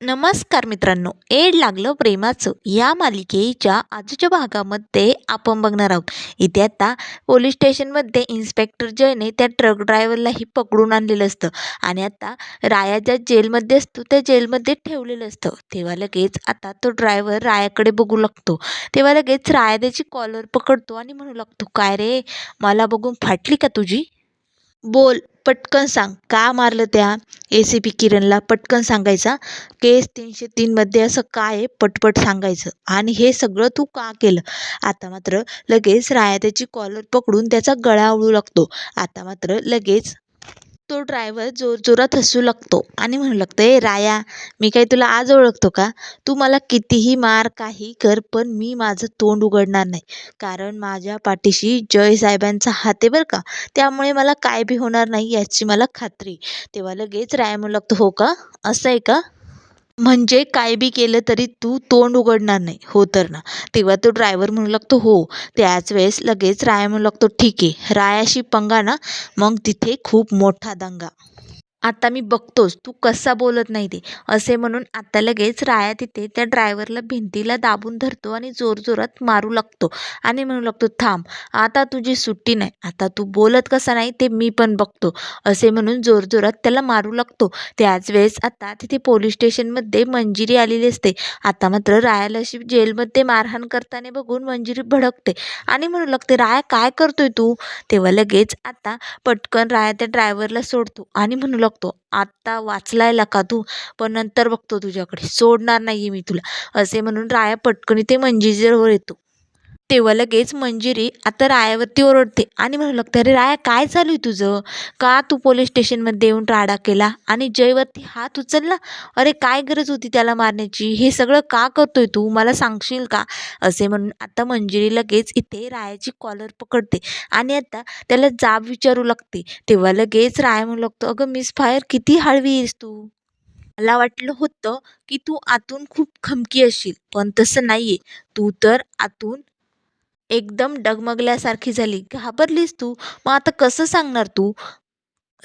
नमस्कार मित्रांनो एड लागलं प्रेमाचं. या मालिकेच्या आजच्या भागामध्ये आपण बघणार आहोत. इथे आता पोलीस स्टेशनमध्ये इन्स्पेक्टर जयने त्या ट्रक ड्रायव्हरलाही पकडून आणलेलं असतं. आणि आता राया ज्या जेलमध्ये असतो त्या जेलमध्ये ठेवलेलं असतं. तेव्हा लगेच आता तो ड्रायव्हर रायाकडे बघू लागतो. तेव्हा लगेच राया त्याची कॉलर पकडतो आणि म्हणू लागतो काय रे? मला बघून फाटली का तुझी? बोल पटकन सांग. का मारलं त्या ए सी पी किरणला? पटकन सांगायचा. केस तीनशे तीनमध्ये असं काय आहे? पटपट सांगायचं. आणि हे सगळं तू का केलं? आता मात्र लगेच राया त्याची कॉलर पकडून त्याचा गळा आवळू लागतो. आता मात्र लगेच तो ड्रायव्हर जोरजोरात हसू लागतो आणि म्हणू लागतो ए राया मी काही तुला आज ओळखतो का? तू मला कितीही मार काही कर पण मी माझं तोंड उघडणार नाही. कारण माझ्या पाठीशी जय साहेबांचा हात आहे बरं का. त्यामुळे मला काय बी होणार नाही याची मला खात्री. तेव्हा लगेच राया म्हणू लागतो हो का? असं आहे का? म्हणजे काय बी केलं तरी तू तोंड उघडणार नाही. हो तर ना. तेव्हा तो ड्रायव्हर म्हणू लागतो हो. त्याच वेळेस लगेच राया म्हणू लागतो ठीक आहे. रायाशी पंगा ना मग तिथे खूप मोठा दंगा. आता मी बघतोच तू कसा बोलत नाही ते. असे म्हणून आता लगेच राया तिथे त्या ड्रायव्हरला भिंतीला दाबून धरतो आणि जोरजोरात मारू लागतो आणि म्हणू लागतो थांब आता तुझी सुट्टी नाही. आता तू बोलत कसा नाही ते मी पण बघतो. असे म्हणून जोरजोरात त्याला मारू लागतो. त्याच वेळेस आता तिथे पोलीस स्टेशनमध्ये मंजिरी आलेली असते. आता मात्र रायाला अशी जेलमध्ये मारहाण करताना बघून मंजिरी भडकते आणि म्हणू लागते राया काय करतोय तू? तेव्हा लगेच आता पटकन राया त्या ड्रायव्हरला सोडतो आणि म्हणू लागतो बघतो. आत्ता वाचलायला का तू? पण नंतर बघतो तुझ्याकडे. सोडणार नाही आहे मी तुला. असे म्हणून राया पटकन इथे मंजिरीजवळ येतो. तेव्हा लगेच मंजिरी आता रायावरती ओरडते. आणि म्हणू लागते अरे राया काय चालू आहे तुझं? का तू पोलीस स्टेशनमध्ये येऊन राडा केला? आणि जयवरती हात उचलला? अरे काय गरज होती त्याला मारण्याची? हे सगळं का करतोय तू? मला सांगशील का? असे म्हणून आता मंजिरी लगेच इथे रायाची कॉलर पकडते आणि आता त्याला जाब विचारू लागते. तेव्हा लगेच राया म्हणू लागतो अगं मिस फायर किती हळवी आहेस तू. मला वाटलं होतं की तू आतून खूप खमकी असशील पण तसं नाही आहे तू तर आतून एकदम डगमगल्यासारखी झाली. घाबरलीस तू? मग आता कसं सांगणार तू?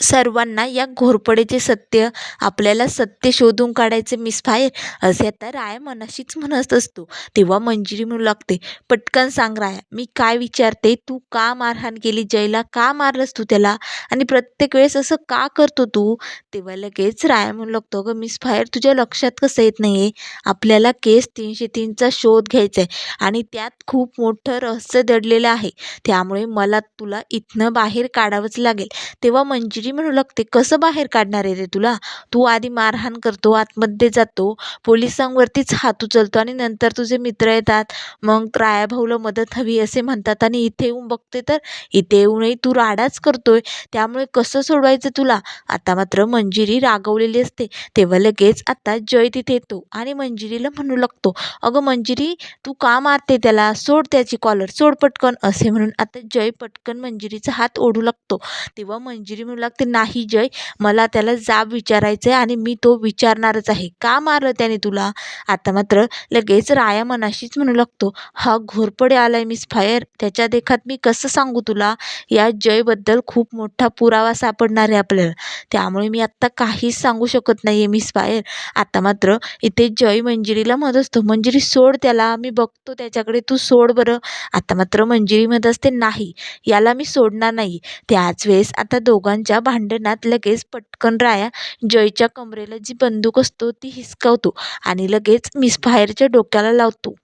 सर्वांना या घोरपडेचे सत्य आपल्याला सत्य शोधून काढायचे मिसफायर असे आता राया मनाशीच म्हणत असतो. तेव्हा मंजिरी म्हणू लागते पटकन सांग राया मी काय विचारते? तू का मारहाण केली? जयला का मारलंस तू त्याला? आणि प्रत्येक वेळेस असं का करतो तू? तेव्हा लगेच राया म्हणू लागतो ग मिसफायर तुझ्या लक्षात कसं येत नाही आहे आपल्याला केस तीनशे तीनचा शोध घ्यायचा आहे आणि त्यात खूप मोठं रहस्य दडलेलं आहे. त्यामुळे मला तुला इथनं बाहेर काढावंच लागेल. तेव्हा मंजिरी म्हणू लागते कसं बाहेर काढणार आहे रे तुला? तू आधी मारहाण करतो आतमध्ये जातो पोलिसांवरतीच हात उचलतो आणि नंतर तुझे मित्र येतात. मग राया भाऊला मदत हवी असे म्हणतात आणि इथे येऊन बघते तर इथे येऊनही तू राडाच करतोय. त्यामुळे कसं सोडवायचं तुला? आता मात्र मंजिरी रागवलेली असते. तेव्हा लगेच आता जय तिथे येतो आणि मंजिरीला म्हणू लागतो अगं मंजिरी तू का मारते त्याला? सोड त्याची कॉलर सोड पटकन असे म्हणून आता जय पटकन मंजिरीचा हात ओढू लागतो. तेव्हा मंजिरी म्हणू लागते नाही जय. मला त्याला जाब विचारायचं आहे आणि मी तो विचारणारच आहे. का मारलं त्याने तुला? आता मात्र लगेच राया मनाशीच म्हणू लागतो. हा घोरपडे आलाय मिस फायर त्याच्या देखात मी कसं सांगू तुला? या जयबद्दल खूप मोठा पुरावा सापडणार आहे आपल्याला. त्यामुळे मी आत्ता काहीच सांगू शकत नाही आहे मिस फायर आता मात्र इथे जय मंजिरीला म्हणत असतो. मंजिरी सोड त्याला. मी बघतो त्याच्याकडे. तू सोड बरं. आता मात्र मंजिरी म्हणत असते नाही. याला मी सोडणार नाही. त्याच वेळेस आता दोघांच्या भांडणात लगेच पटकन राया जयच्या कमरेला जी बंदूक असतो ती हिसकावतो आणि लगेच मिसफायरच्या डोक्याला लावतो.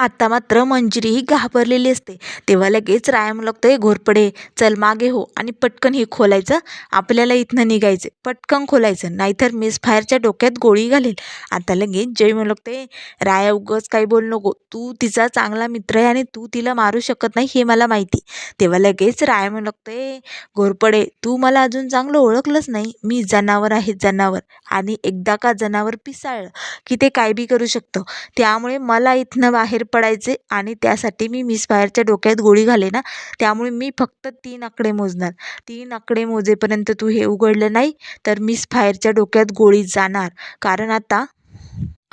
आता मात्र मंजिरी ही घाबरलेली असते. तेव्हा लगेच राया म्हणू हे घोरपडे चल मागे हो. आणि पटकन हे खोलायचं. आपल्याला इथनं निघायचं. पटकन खोलायचं. नाहीतर मिसफायरच्या डोक्यात गोळी घालेल. आता लगेच जय म्हणू लागते राया उगच काही बोल नको. तू तिचा चांगला मित्र आहे आणि तू तिला मारू शकत नाही हे मला माहिती. तेव्हा लगेच राया म्हणू लागते घोरपडे तू मला अजून चांगलं ओळखलंच नाही. मी जनावर आहे जनावर. आणि एकदा का जनावर पिसाळलं की ते काय बी करू शकतं. त्यामुळे मला इथनं बाहेर पडायचे आणि त्यासाठी मी मिसफायरच्या डोक्यात गोळी घाले ना त्यामुळे मी फक्त तीन आकडे मोजणार. तीन आकडे मोजेपर्यंत तू हे उघडलं नाही तर मिसफायरच्या डोक्यात गोळी जाणार. कारण आता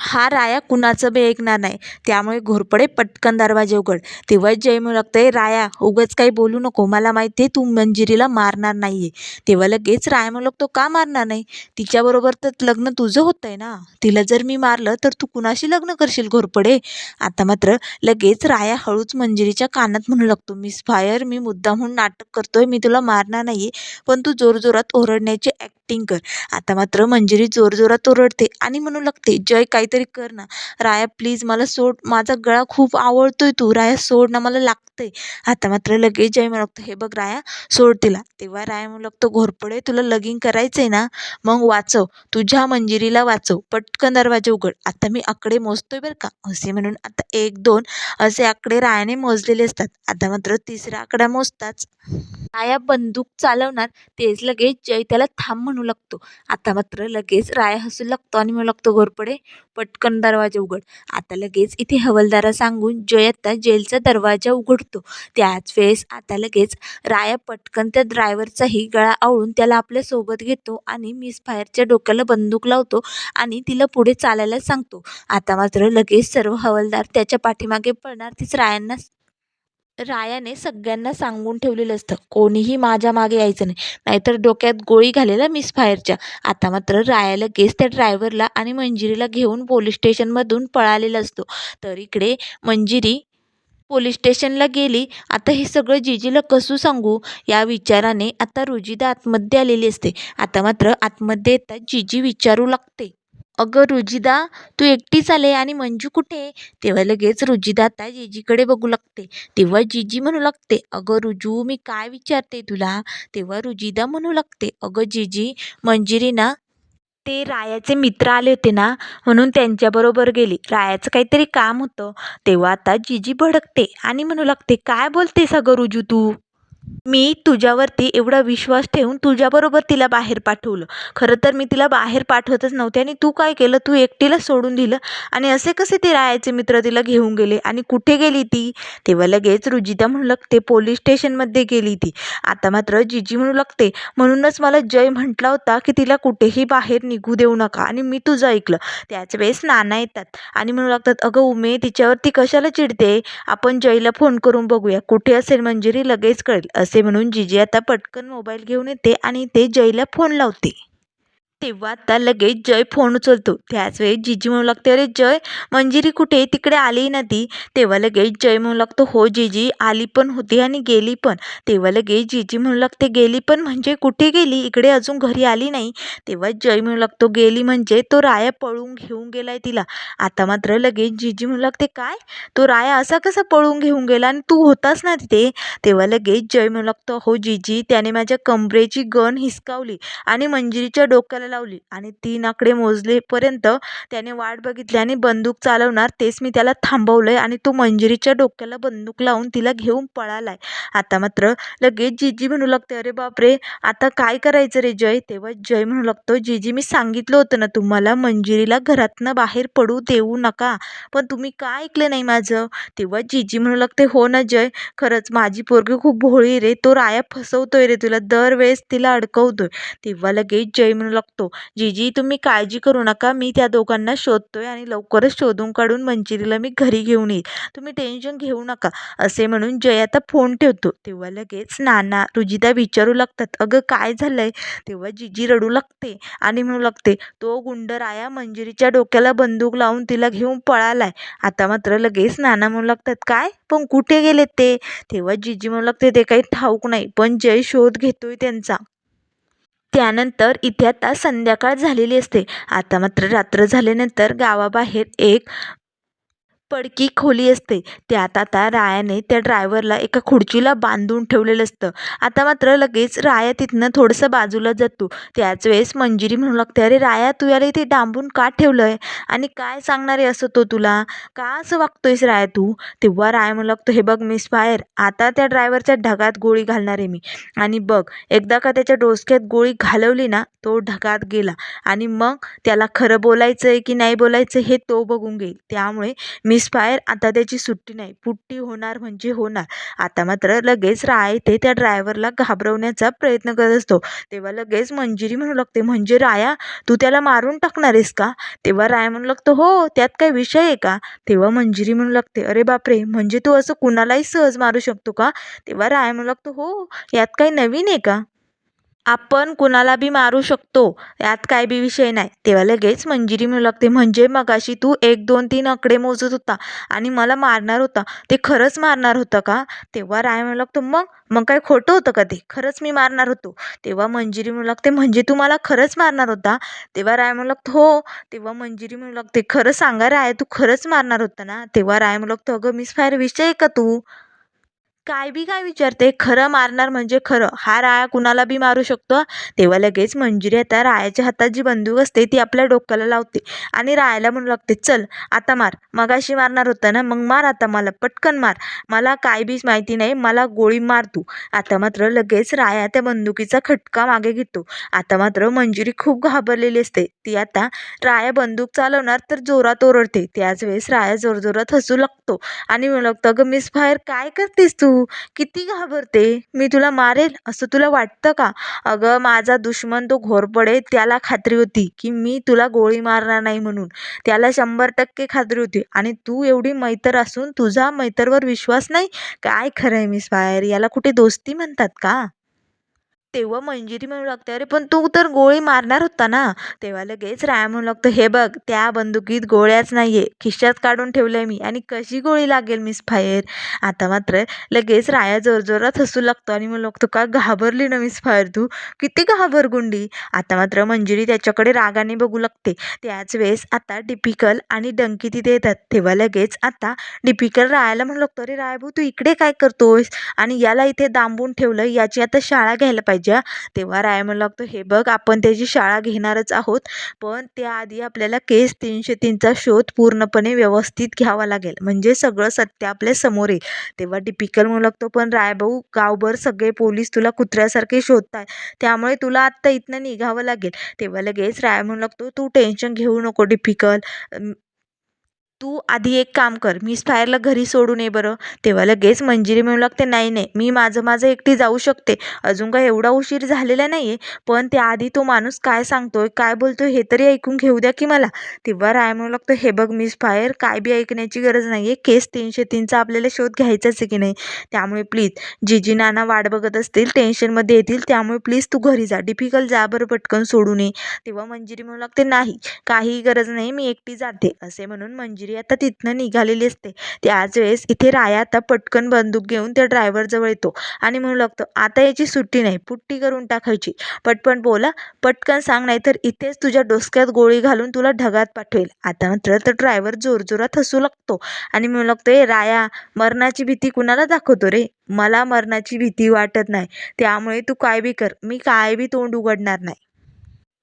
हा राया कुणाचं बी ऐकणार नाही. त्यामुळे घोरपडे पटकन दरवाजे उघड. तेव्हाच जय म्हणू लागतंय राया उगाच काही बोलू नको. मला माहिती आहे तू मंजिरीला मारणार नाही आहे तेव्हा लगेच राया म्हणू लागतो का मारणार नाही? तिच्याबरोबर तर लग्न तुझं होतं आहे ना. तिला जर मी मारलं तर तू कुणाशी लग्न करशील घोरपडे? आता मात्र लगेच राया हळूच मंजिरीच्या कानात म्हणू लागतो मिस फायर मी मुद्दामहून नाटक करतोय मी तुला मारणार नाही आहे पण तू जोरजोरात ओरडण्याची ॲक्टिंग कर. आता मात्र मंजिरी जोरजोरात ओरडते आणि म्हणू लागते जय काहीतरी कर ना. राया प्लीज मला सोड. माझा गळा खूप आवडतोय तू. राया सोड ना. मला लागतंय. आता मात्र लगेच जय म्हणू लागतो हे बघ राया सोड तिला. तेव्हा राया म्हणू लागतो घोरपडे तुला लगीन करायचंय ना मग वाचव. तुझ्या मंजिरीला वाचव. पटकन दरवाजा उघड. आता मी आकडे मोजतोय बरं का. असे म्हणून आता एक दोन असे आकडे रायाने मोजलेले असतात. आता मात्र तिसरा आकडा मोजताच. राया बंदूक चालवणार. तेच लगेच जय त्याला थांब म्हणू लागतो. आता मात्र लगेच राया हसू लागतो आणि म्हणू लागतो घोरपडे पटकन दरवाजा उघड. आता लगेच इथे हवलदारा सांगून जयत्ता आता जेलचा दरवाजा उघडतो. त्याच वेळेस आता लगेच राया पटकन त्या ड्रायव्हरचाही गळा आवळून त्याला आपल्यासोबत घेतो आणि मिस फायरच्या डोक्याला बंदूक लावतो आणि तिला पुढे चालायला सांगतो. आता मात्र लगेच सर्व हवलदार त्याच्या पाठीमागे पळणार तीच रायांना रायाने सगळ्यांना सांगून ठेवलेलं असतं. कोणीही माझ्या मागे यायचं नाही. नाहीतर डोक्यात गोळी घालेला मिस फायरच्या आता मात्र राया लगेच त्या ड्रायव्हरला आणि मंजिरीला घेऊन पोलीस स्टेशनमधून पळालेला असतो. तर इकडे मंजिरी पोलीस स्टेशनला गेली. आता हे सगळं जिजीला कसू सांगू? या विचाराने आता रुजिदा आतमध्ये आलेली असते. आता मात्र आतमध्ये येतात जिजी विचारू लागते. अगं रुजिदा तू एकटीच आले आणि मंजू कुठे तेव्हा लगेच रुजिदा आता जीजीकडे बघू लागते. तेव्हा जीजी म्हणू लागते अगं रुजू मी काय विचारते तुला? तेव्हा रुजिदा म्हणू लागते अगं जिजी मंजिरी ना ते रायाचे मित्र आले होते ना म्हणून त्यांच्याबरोबर गेली. रायाचं काहीतरी काम होतं. तेव्हा आता जिजी भडकते आणि म्हणू लागते काय बोलतेस अगं रुजू तू? मी तुझ्यावरती एवढा विश्वास ठेवून तुझ्याबरोबर तिला बाहेर पाठवलं. खरं तर मी तिला बाहेर पाठवतच नव्हते आणि तू काय केलं? तू एकटीला सोडून दिलं आणि असे कसे ते रायाचे मित्र तिला घेऊन गेले. आणि कुठे गेली ती? तेव्हा लगेच रुजिता म्हणू लागते पोलीस स्टेशनमध्ये गेली ती. आता मात्र जिजी म्हणू लागते म्हणूनच मला जय म्हटला होता की तिला कुठेही बाहेर निघू देऊ नका आणि मी तुझं ऐकलं. त्याच वेळेस नाना येतात आणि म्हणू लागतात अगं उमे तिच्यावरती कशाला चिडते? आपण जयला फोन करून बघूया. कुठे असेल मंजिरी लगेच कळेल. असे म्हणून जिजी आता पटकन मोबाईल घेऊन येते आणि ते जयला फोन लावते. तेव्हा आता लगेच जय फोन उचलतो. त्याच वेळी जिजी म्हणू लागते अरे जय मंजिरी कुठे तिकडे आली ना ती. तेव्हा लगेच जय म्हणू लागतो हो जिजी आली पण होती आणि गेली पण. तेव्हा लगेच जिजी म्हणू लागते गेली पण म्हणजे कुठे गेली? इकडे अजून घरी आली नाही. तेव्हा जय म्हणू लागतो गेली म्हणजे तो राया पळून घेऊन गेलाय तिला. आता मात्र लगेच जिजी म्हणू लागते काय? तो राया असा कसा पळून घेऊन गेला आणि तू होतास ना तिथे? तेव्हा लगेच जय म्हणू लागतो हो जिजी त्याने माझ्या कमरेची गण हिसकावली आणि मंजिरीच्या डोक्याला लावली आणि तीन आकडे मोजलेपर्यंत त्याने वाट बघितली आणि बंदूक चालवणार तेच मी त्याला थांबवलंय आणि तो मंजिरीच्या डोक्याला बंदूक लावून तिला घेऊन पळालाय. आता मात्र लगेच जिजी म्हणू लागते अरे बापरे आता काय करायचं रे जय? तेव्हा जय म्हणू लागतो जिजी मी सांगितलं होतं ना तुम्हाला मंजिरीला घरातनं बाहेर पडू देऊ नका पण तुम्ही का ऐकलं नाही माझं? तेव्हा जिजी म्हणू लागते हो ना जय खरंच माझी पोरगी खूप भोळी रे तो राया फसवतोय रे तुला दरवेळेस तिला अडकवतोय. तेव्हा लगेच जय म्हणू लागतो जिजी तुम्ही काळजी करू नका. मी त्या दोघांना शोधतोय आणि लवकरच शोधून काढून मंजिरीला मी घरी घेऊन येईल. तुम्ही टेन्शन घेऊ नका. असे म्हणून जय आता फोन ठेवतो. तेव्हा लगेच नाना रुजिता विचारू लागतात. अगं काय झालंय? तेव्हा जिजी रडू लागते आणि म्हणू लागते तो गुंड राया मंजिरीच्या डोक्याला बंदूक लावून तिला घेऊन पळालाय. आता मात्र लगेच नाना म्हणू लागतात काय? पण कुठे गेले ते? तेव्हा जिजी म्हणू लागते ते काही ठाऊक नाही पण जय शोध घेतोय त्यांचा. त्यानंतर इथे आता संध्याकाळ झालेली असते. आता मात्र रात्र झाल्यानंतर गावाबाहेर एक पडकी खोली असते. त्यात आता रायाने त्या ड्रायव्हरला एका खुर्चीला बांधून ठेवलेलं असतं. आता मात्र लगेच राया तिथनं थोडंसं बाजूला जातो. त्याच वेळेस मंजिरी म्हणू लागते अरे राया तू याला इथे डांबून का ठेवलं आहे आणि काय सांगणार आहे असं तो तुला? का असं वागतोयस राया तू? तेव्हा राया म्हणू लागतो हे बघ मिस फायर आता त्या ड्रायव्हरच्या ढगात गोळी घालणार आहे मी. आणि बघ एकदा का त्याच्या डोसक्यात गोळी घालवली ना तो ढगात गेला. आणि मग त्याला खरं बोलायचं आहे की नाही बोलायचं हे तो बघून घेईल. त्यामुळे मी मिसफायर आता त्याची सुट्टी नाही. पुट्टी होणार म्हणजे होणार. आता मात्र लगेच राय ते त्या ड्रायव्हरला घाबरवण्याचा प्रयत्न करत असतो. तेव्हा लगेच मंजिरी म्हणू लागते म्हणजे राया तू त्याला मारून टाकणार आहेस का? तेव्हा राय म्हणू लागतो हो त्यात काही विषय आहे का? तेव्हा मंजिरी म्हणू लागते अरे बापरे म्हणजे तू असं कुणालाही सहज मारू शकतो का? तेव्हा राय म्हणू लागतो हो यात काही नवीन आहे का? आपण कुणाला बी मारू शकतो यात काय बी विषय नाही. तेव्हा लगेच मंजिरी म्हणू लागते म्हणजे मगाशी तू एक दोन तीन आकडे मोजत होता आणि मला मारणार होता. ते खरंच मारणार होतं का? तेव्हा राय म्हणू लागतो मग मग काय खोटं होतं का ते? खरंच मी मारणार होतो. तेव्हा मंजिरी म्हणू लागते म्हणजे तू मला खरंच मारणार होता? तेव्हा राय म्हणू लागतो हो. तेव्हा मंजिरी म्हणू लागते खरं सांगा राय तू खरंच मारणार होता ना? तेव्हा राय म्हणू लागतो अगं मिस फायर विषय आहे का तू? काय बी काय विचारते खरं मारणार म्हणजे खरं. हा राया कुणाला बी मारू शकतो? तेव्हा लगेच मंजिरी आता रायाच्या हातात जी बंदूक असते ती आपल्या डोक्याला लावते आणि रायाला म्हणू लागते चल आता मार. मगाशी मारणार होता ना मग मार आता मला. पटकन मार. मला काय बीच माहिती नाही. मला गोळी मार तू. आता मात्र लगेच राया त्या बंदुकीचा खटका मागे घेतो. आता मात्र मंजिरी खूप घाबरलेली असते. ती आता राया बंदूक चालवणार तर जोरात ओरडते. त्याच वेळेस राया जोरजोरात हसू लागतो आणि म्हणू लागतो अगं मिस फायर काय करतेस तू? तू किती घाबरते. मी तुला मारेल असं तुला वाटतं का? अगं माझा दुश्मन तो घोरपडे त्याला खात्री होती की मी तुला गोळी मारणार नाही म्हणून. त्याला शंभर टक्के खात्री होती आणि तू एवढी मैतर असून तुझा मैतरवर विश्वास नाही? काय खरं आहे मिस फायर? याला कुठे दोस्ती म्हणतात का? तेव्हा मंजिरी म्हणू लागते अरे पण तू तर गोळी मारणार होता ना. तेव्हा लगेच राया म्हणू लागतो हे बघ त्या बंदुकीत गोळ्याच नाही आहे खिशात काढून ठेवलं आहे मी आणि कशी गोळी लागेल मिस फायर? आता मात्र लगेच राया जोरजोरात हसू लागतो आणि म्हणू लागतो का घाबरली ना मिस फायर तू? किती घाबरगुंडी. आता मात्र मंजिरी त्याच्याकडे रागाने बघू लागते. त्याच वेळेस आता डिपिकल आणि डंकी तिथे येतात. तेव्हा लगेच आता डिपिकल रायाला म्हणू लागतो अरे रायभाऊ तू इकडे काय करतोस आणि याला इथे दांबून ठेवलं याची आता शाळा घ्यायला पाहिजे. हा. तेव्हा राय म्हणू लागतो हे बघ आपण त्याची शाळा घेणारच आहोत पण त्याआधी आपल्याला केस तीनशे तीनचा शोध पूर्णपणे व्यवस्थित घ्यावा लागेल. म्हणजे सगळं सत्य आपल्यासमोर येईल. तेव्हा डिपिकल म्हणू लागतो पण रायभाऊ गावभर सगळे पोलीस तुला कुत्र्यासारखे शोधताय. त्यामुळे तुला आत्ता इथनं निघावं लागेल. तेव्हा लगेच राय म्हणू लागतो तू टेन्शन घेऊ नको टिपिकल तू आधी एक काम कर मी स्पायरला घरी सोडून ये बरं. तेव्हा लगेच मंजिरी म्हणू लागते. नाही नाही मी माझं माझं एकटी जाऊ शकते. अजून काय एवढा उशीर झालेला नाही आहे पण त्याआधी तो माणूस काय सांगतोय काय बोलतोय हे तरी ऐकून घेऊ द्या की मला. तेव्हा राय म्हणू लागतो हे बघ मी स्पायर काय बी ऐकण्याची गरज नाही आहे केस तीनशे तीनचा आपल्याला शोध घ्यायचाच आहे की नाही. त्यामुळे प्लीज जीजी नाना वाट बघत असतील टेन्शनमध्ये येतील. त्यामुळे प्लीज तू घरी जा. डिफिकल्ट जा बरं पटकन सोडून ये. तेव्हा मंजिरी म्हणू लागते नाही काही गरज नाही मी एकटी जाते. असे म्हणून मंजिरी आता तिथनं निघालेली असते. त्याच वेळेस इथे राया आता पटकन बंदूक घेऊन त्या ड्रायव्हरजवळ येतो आणि म्हणू लागतो आता याची सुट्टी नाही पुट्टी करून टाकायची. पटपट बोला पटकन सांग नाही तर इथेच तुझ्या डोसक्यात गोळी घालून तुला ढगात पाठवेल. आता मात्र तर ड्रायव्हर जोरजोरात हसू लागतो आणि म्हणू लागतो ए राया मरणाची भीती कुणाला दाखवतो रे? मला मरणाची भीती वाटत नाही. त्यामुळे तू काय बी कर. मी काय बी तोंड उघडणार नाही.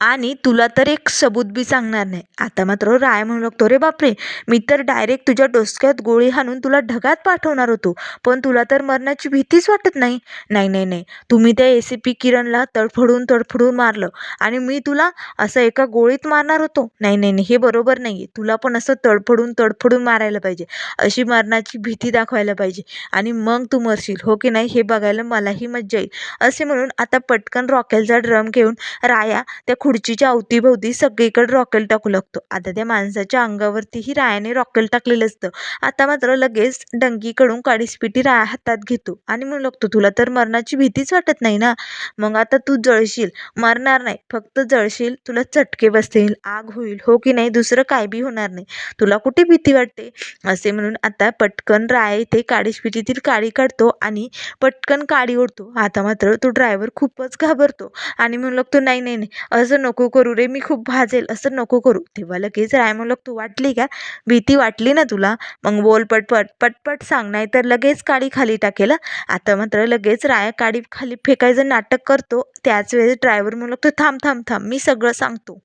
आणि तुला तर एक सबूत बी सांगणार नाही. आता मात्र राय म्हणू लागतो रे बापरे मी तर डायरेक्ट तुझ्या डोसक्यात गोळी हाणून तुला ढगात पाठवणार होतो पण तुला तर मरणाची भीतीच वाटत नाही. नाही नाही नाही. तुम्ही त्या ए सी पी किरणला तडफडून तडफडून मारलं आणि मी तुला असं एका गोळीत मारणार होतो. नाही नाही नाही. हे बरोबर नाही आहे तुला पण असं तडफडून तडफडून मारायला पाहिजे. अशी मरणाची भीती दाखवायला पाहिजे. आणि मग तू मरशील हो की नाही? हे बघायला मलाही मज्जा येईल. असे म्हणून आता पटकन रॉकेलचा ड्रम घेऊन राया त्या खुर्चीच्या अवतीभोवती सगळीकडे रॉकेल टाकू लागतो. आता त्या माणसाच्या अंगावरतीही रायाने रॉकेल टाकलेलं असतं. आता मात्र लगेच डंकीकडून काडीसपिटी राया हातात घेतो आणि म्हणू लागतो तुला तर मरणाची भीतीच वाटत नाही ना? मग आता तू जळशील. मरणार नाही फक्त जळशील. तुला चटके बसतील आग होईल. हो की नाही? दुसरं काय बी होणार नाही. तुला कुठे भीती वाटते? असे म्हणून आता पटकन राया इथे काडीसपिटीतील काडी काढतो आणि पटकन काडी ओढतो. आता मात्र तो ड्रायव्हर खूपच घाबरतो आणि म्हणू लागतो नाही नाही नाही. असं नको करू रे मी खूप भाजेल असं नको करू. तेव्हा लगेच राय म्हणलं तू वाटली का? भीती वाटली ना तुला? मग बोल पटपट पटपट सांग. नाही तर लगेच काडी खाली टाकेल आता मात्र लगेच राया काडी खाली फेकायचं नाटक करतो. त्याच वेळेस ड्रायव्हर म्हणलं तू थांब थांब थांब मी सगळं सांगतो.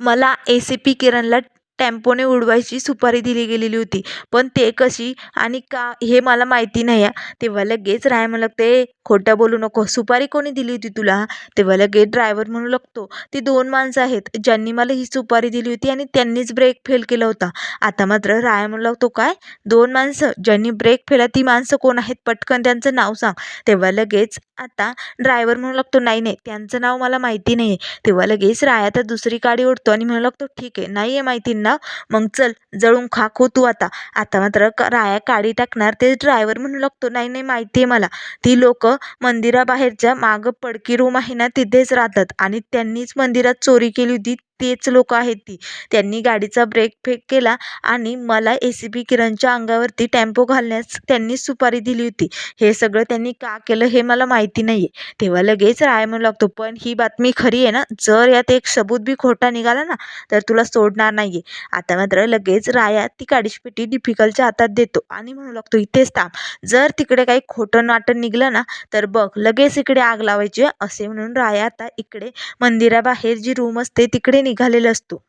मला ए सी पी किरणला टेम्पोने उडवायची सुपारी दिली गेलेली होती. पण ते कशी आणि का हे मला माहिती नाही आहे. तेव्हा लगेच राय म्हणू लागते खोटं बोलू नको. सुपारी कोणी दिली होती तुला? तेव्हा लगेच ड्रायव्हर म्हणू लागतो ती दोन माणसं आहेत. ज्यांनी मला ही सुपारी दिली होती आणि त्यांनीच ब्रेक फेल केला होता. आता मात्र राय म्हणू लागतो काय? दोन माणसं? ज्यांनी ब्रेक फेला ती माणसं कोण आहेत? पटकन त्यांचं नाव सांग. तेव्हा लगेच आता ड्रायव्हर म्हणू लागतो नाही नाही. त्यांचं नाव मला माहिती नाही आहे तेव्हा लगेच राय आता दुसरी गाडी ओढतो आणि म्हणू लागतो ठीक आहे. नाही आहे माहिती. ना मग चल जळून खाक हो तू आता. आता मात्र क राया काडी टाकणार ते ड्रायव्हर म्हणू लागतो नाही नाही माहिती आहे मला. ती लोक मंदिराबाहेरच्या मागं पडकी रूम आहे ना तिथेच राहतात. आणि त्यांनीच मंदिरात चोरी केली होती तेच लोक आहेत ती. त्यांनी गाडीचा ब्रेक फेक केला आणि मला ए सी पी किरणच्या अंगावरती टेम्पो घालण्यास त्यांनी सुपारी दिली होती. हे सगळं त्यांनी का केलं हे मला माहिती नाही आहे तेव्हा लगेच राय म्हणू लागतो पण ही बातमी खरी आहे ना? जर यात एक सबूत बी खोटा निघाला ना तर तुला सोडणार नाही आहे आता मात्र लगेच राया ती काडीशपेटी डिफिकल्टच्या हातात देतो आणि म्हणू लागतो इथेच थांब. जर तिकडे काही खोटं नाटं निघलं ना तर बघ लगेच इकडे आग लावायची आहे. असे म्हणून राया आता इकडे मंदिराबाहेर जी रूम असते तिकडे निघालेला असतो.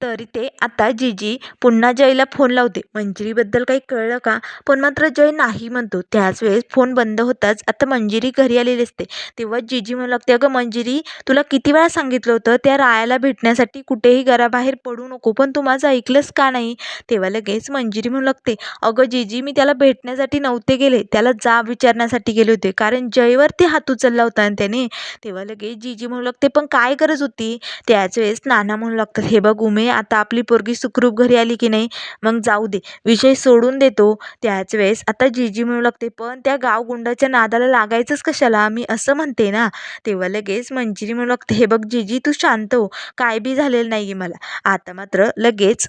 तरी ते आता जीजी पुन्हा जयला फोन लावते. मंजिरीबद्दल काही कळलं का? पण मात्र जय नाही म्हणतो. त्याच वेळेस फोन बंद होताच आता मंजिरी घरी आलेली असते. तेव्हा जीजी म्हणू लागते अगं मंजिरी तुला किती वेळा सांगितलं होतं त्या रायाला भेटण्यासाठी कुठेही घराबाहेर पडू नको पण तू माझं ऐकलंस का नाही? तेव्हा लगेच मंजिरी म्हणू लागते अगं जीजी मी त्याला भेटण्यासाठी नव्हते गेले. त्याला जाब विचारण्यासाठी गेले होते कारण जयवरती हात उचलला होता आणि त्याने. तेव्हा लगेच जीजी म्हणू लागते पण काय गरज होती? त्याच वेळेस नाना म्हणू लागतात हे बघ उमे आता आपली पोरगी सुखरूप घरी आली की नाही मग जाऊ दे. विषय सोडून देतो. त्याच वेळेस आता जीजी म्हणू लागते पण त्या गावगुंडाच्या नादाला लागायचंच कशाला? मी असं म्हणते ना. तेव्हा लगेच मंजिरी म्हणू लागते हे बघ जीजी तू शांत हो. काय बी झालेलं नाही आहे मला. आता मात्र लगेच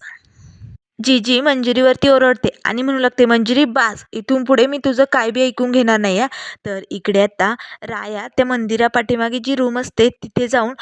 जी जी मंजिरीवरती ओरडते आणि म्हणू लागते मंजिरी बास इथून पुढे मी तुझं काय बी ऐकून घेणार नाही आहे तर इकडे आता राया त्या मंदिरापाठीमागे जी रूम असते तिथे जाऊन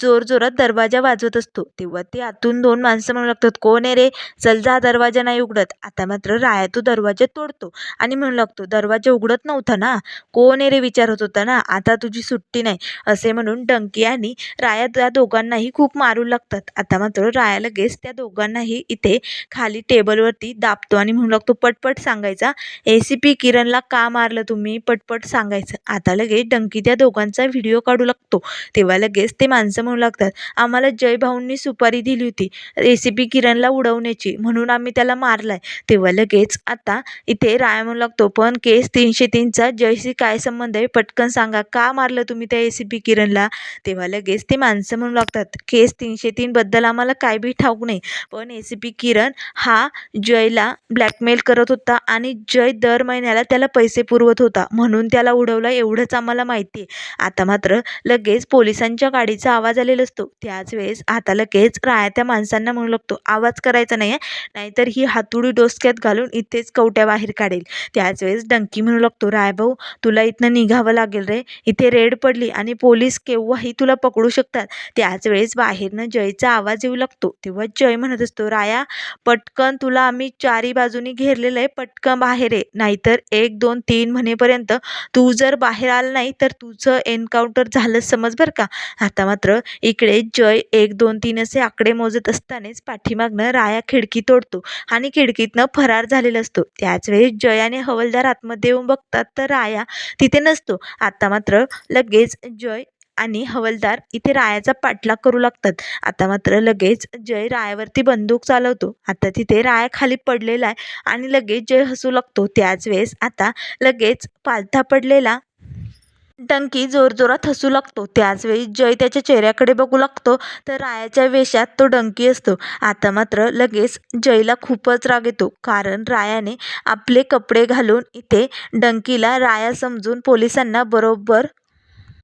जोरजोरात दरवाजा वाजवत असतो. तेव्हा ते आतून दोन माणसं म्हणू लागतात कोण आहे रे? चल जा दरवाजा नाही उघडत. आता मात्र राया तो दरवाजा तोडतो आणि म्हणू लागतो दरवाजा उघडत नव्हता ना? कोण आहे रे? विचारत होता ना आता तुझी सुट्टी नाही. असे म्हणून डंकी आणि राया त्या दोघांनाही खूप मारू लागतात. आता मात्र राया लगेच त्या दोघांनाही इथे खाली टेबलवरती दाबतो आणि म्हणू लागतो पटपट सांगायचा. ए सी पी किरणला का मारलं तुम्ही? पटपट सांगायचं. आता लगेच डंकी त्या दोघांचा व्हिडिओ काढू लागतो. तेव्हा लगेच ते माणसं म्हणू लागतात आम्हाला जयभाऊंनी सुपारी दिली होती ए सी पी किरणला उडवण्याची म्हणून आम्ही त्याला मारलाय. तेव्हा लगेच आता इथे राय म्हणू लागतो पण केस तीनशे तीनचा जयशी काय संबंध आहे? पटकन सांगा का मारलं तुम्ही त्या ए सी पी किरणला? तेव्हा लगेच ते माणसं म्हणू लागतात केस तीनशे तीनबद्दल आम्हाला काय बी ठाऊक नाही पण ए सी पी किरण हा जयला ब्लॅकमेल करत होता आणि जय दर महिन्याला त्याला पैसे पुरवत होता. म्हणून त्याला उडवलं एवढंच आम्हाला माहिती आहे. आता मात्र लगेच पोलिसांच्या गाडीचा आवाज आलेला असतो. त्याच वेळेस आता लगेच राया त्या माणसांना म्हणू लागतो आवाज करायचा नाही आहे नाहीतर ही हातुडी डोसक्यात घालून इथेच कवट्या बाहेर काढेल. त्याच वेळेस डंकी म्हणू लागतो राय भाऊ तुला इथनं निघावं लागेल रे. इथे रेड पडली आणि पोलीस केव्हाही तुला पकडू शकतात. त्याच वेळेस बाहेरनं जयचा आवाज येऊ लागतो. तेव्हा जय म्हणत असतो राया पटकन तुला आम्ही चारी बाजूनी घेरलेलं आहे पटकन बाहेर ये. नाहीतर एक दोन तीन म्हणेपर्यंत तू जर बाहेर आला नाही तर तुझं एन्काउंटर झालंच समज बरं का. आता मात्र इकडे जय एक दोन तीन असे आकडे मोजत असतानाच पाठीमागनं राया खिडकी तोडतो आणि खिडकीतनं फरार झालेला असतो. त्याच जयाने जय आणि हवलदार आतमध्ये येऊन बघतात तर राया तिथे नसतो. आता मात्र लगेच जय आणि हवलदार इथे रायाचा पाठलाग करू लागतात. आता मात्र लगेच जय रायावरती बंदूक चालवतो. आता तिथे राया खाली पडलेला आहे आणि लगेच जय हसू लागतो. त्याच वेळेस आता लगेच पालथा पडलेला डंकी जोरजोरात हसू लागतो. त्याच वेळी जय त्याच्या चेहऱ्याकडे बघू लागतो. तर रायाच्या वेशात तो डंकी असतो. आता मात्र लगेच जयला खूपच राग येतो. कारण रायाने आपले कपडे घालून इथे डंकीला राया समजून पोलिसांना बरोबर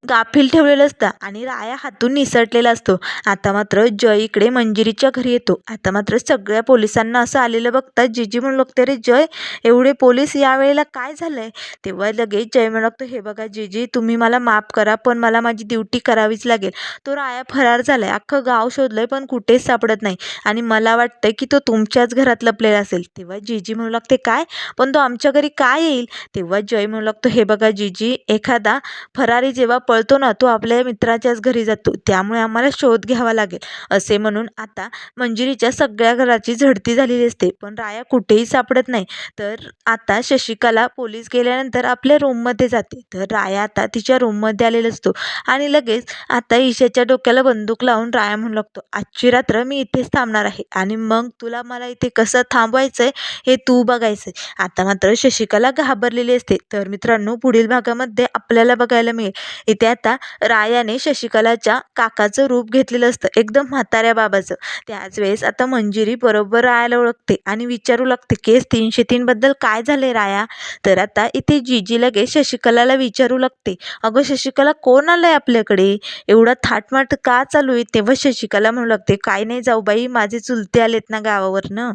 गाफील ठेवलेलं असतं आणि राया हातून निसटलेला असतो. आता मात्र जय इकडे मंजिरीच्या घरी येतो. आता मात्र सगळ्या पोलिसांना असं आलेलं बघतात जीजी म्हणू लागते रे जय एवढे पोलीस यावेळेला काय झालं आहे तेव्हा लगेच जय म्हणू लागतो हे बघा जीजी तुम्ही मला माफ करा पण मला माझी ड्युटी करावीच लागेल. तो राया फरार झाला आहे अख्खं गाव शोधलं आहे पण कुठेच सापडत नाही. आणि मला वाटतं की तो तुमच्याच घरात लपलेला असेल. तेव्हा जीजी म्हणू लागते काय? पण तो आमच्या घरी काय येईल? तेव्हा जय म्हणू लागतो हे बघा जीजी एखादा फरारी जेव्हा पळतो ना तो आपल्या मित्राच्याच घरी जातो. त्यामुळे आम्हाला शोध घ्यावा लागेल असे म्हणून आता मंजिरीच्या सगळ्या घराची झडती झालेली असते. पण राया कुठेही सापडत नाही. तर आता शशिकला पोलीस गेल्यानंतर आपल्या रूममध्ये जाते. तर राया आता तिच्या रूममध्ये आलेला असतो. आणि लगेच आता ईशाच्या डोक्याला बंदूक लावून राया म्हणू लागतो आजची रात्र मी इथेच थांबणार आहे. आणि मग तुला मला इथे कसं थांबवायचं आहे हे तू बघायचं आहे आता मात्र शशिकला घाबरलेली असते. तर मित्रांनो पुढील भागामध्ये आपल्याला बघायला मिळेल. इथे आता रायाने शशिकलाच्या काकाचं रूप घेतलेलं असतं. एकदम म्हाताऱ्या बाबाचं. त्याच वेळेस आता मंजिरी बरोबर रायाला ओळखते आणि विचारू लागते केस तीनशे तीनबद्दल काय झाले राया? तर आता इथे जीजी लगेच शशिकलाला विचारू लागते अगं शशिकला कोण आलं आहे आपल्याकडे? एवढा थाटमाट का चालू आहे? तेव्हा शशिकला म्हणू लागते काय नाही जाऊ बाई माझे चुलते आलेत ना गावावरनं.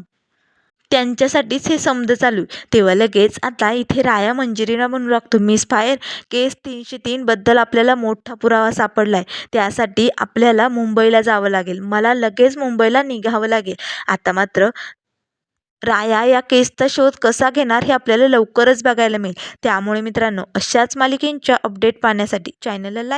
त्यांच्यासाठीच हे समज चालू. आहे तेव्हा लगेच आता इथे राया मंजिरीला म्हणू लागतो मिस फायर केस तीनशे तीनबद्दल आपल्याला मोठा पुरावा सापडला आहे त्यासाठी आपल्याला मुंबईला जावं लागेल. मला लगेच मुंबईला निघावं लागेल. आता मात्र राया या केसचा शोध कसा घेणार हे आपल्याला लवकरच बघायला मिळेल. त्यामुळे मित्रांनो अशाच मालिकेंच्या अपडेट पाहण्यासाठी चॅनलला